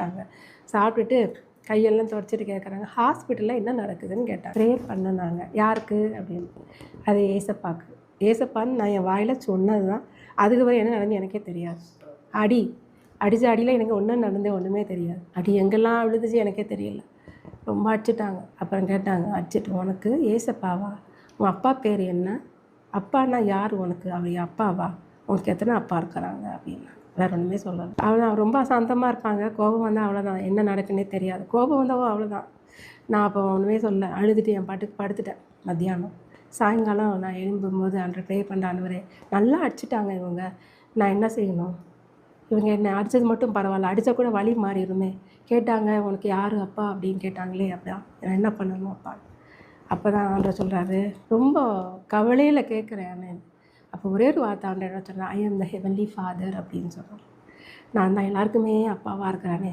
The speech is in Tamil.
சாப்பிட்டாங்க சாப்பிட்டுட்டு கையெல்லாம் துடைச்சிட்டு கேட்குறாங்க ஹாஸ்பிட்டலில் என்ன நடக்குதுன்னு கேட்டாங்க ப்ரேயர் பண்ணுனாங்க. யாருக்கு? அப்படின்னு. அது ஏசப்பாக்கு. ஏசப்பான்னு நான் என் வாயில் சொன்னது தான் அதுக்கு வரை என்ன நடந்து எனக்கே தெரியாது. அடி. அடித்த அடியில் எனக்கு ஒன்றும் நடந்தே ஒன்றுமே தெரியாது. அடி எங்கெல்லாம் விழுந்துச்சு எனக்கே தெரியல. ரொம்ப அடிச்சிட்டாங்க. அப்புறம் கேட்டாங்க அடிச்சிட்டு உனக்கு ஏசப்பாவா? உன் அப்பா பேர் என்ன? அப்பான்னா யார் உனக்கு? அவர் அப்பாவா? உனக்கு எத்தனை அப்பா இருக்கிறாங்க? அப்படின்னா. வேற ஒன்றுமே சொல்லலை. அவ்வளோதான் ரொம்ப சாந்தமாக இருப்பாங்க கோபம் வந்தால் அவ்வளோதான் என்ன நடக்குன்னே தெரியாது. கோபம் வந்தவோ அவ்வளோதான் நான் அப்போ ஒன்றுமே சொல்லலை. அழுதுட்டு என் பாட்டுக்கு படுத்துட்டேன் மத்தியானம். சாயங்காலம் நான் எழும்பும்போது அன்று ப்ரே பண்ணுற ஆண்டவரே நல்லா அடிச்சிட்டாங்க இவங்க. நான் என்ன செய்யணும்? இவங்க என்னை அடித்தது மட்டும் பரவாயில்ல. அடித்தா கூட வழி மாறிடுமே. கேட்டாங்க உனக்கு யார் அப்பா? அப்படின்னு கேட்டாங்களே அப்படியா? நான் என்ன பண்ணணும் அப்பா? அப்போ தான் ஆண்டவர் சொல்கிறாரு ரொம்ப கவலையில் கேட்குறேன் நான். அப்போ ஒரே ஒரு வார்த்தை ஆண்டவர் சொல்கிறேன் ஐ ஆம் த ஹெவன்லி ஃபாதர் அப்படின்னு சொல்கிறோம் நான் தான் எல்லாருக்குமே அப்பாவாக இருக்கிறானே.